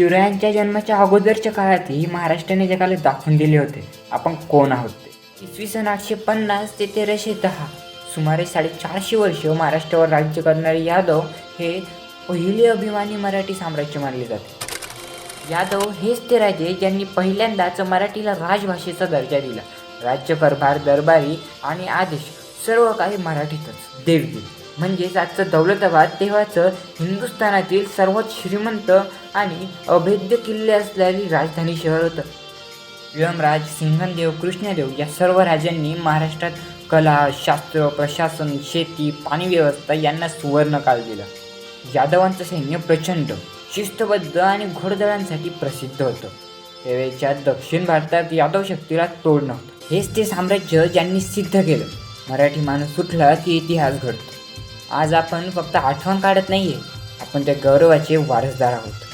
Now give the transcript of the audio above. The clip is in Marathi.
शिवरायांच्या जन्माच्या अगोदरच्या काळातही महाराष्ट्राने जगाला दाखवून दिले होते. आपण कोण आहोत ते? इसवी सन आठशे पन्नास ते तेराशे दहा सुमारे साडेचारशे वर्ष महाराष्ट्रावर राज्य करणारे यादव हे पहिले अभिमानी मराठी साम्राज्य मानले जाते. यादव हेच ते राजे ज्यांनी पहिल्यांदाच मराठीला राजभाषेचा दर्जा दिला. राज्यकारभार दरबारी आणि आदेश सर्व काही मराठीतच. देवगिरी म्हणजेच आजचं दौलताबाद तेव्हाचं हिंदुस्थानातील सर्वात श्रीमंत आणि अभेद्य किल्ले असलेली राजधानी शहर होतं. यमराज सिंहनदेव कृष्णदेव या सर्व राजांनी महाराष्ट्रात कला शास्त्र प्रशासन शेती पाणी व्यवस्था यांना सुवर्णकाल दिला. यादवांचं सैन्य प्रचंड शिस्तबद्ध आणि घोडदळांसाठी प्रसिद्ध होतं. त्यावेळेच्या दक्षिण भारतात यादव शक्तीला तोड नव्हतं. हेच ते साम्राज्य ज्यांनी सिद्ध केलं. मराठी माणूस सुटला की इतिहास घडतो. आज आपण फक्त आठवण काढत नाही आहे आपण त्या गौरवाचे वारसदार आहोत.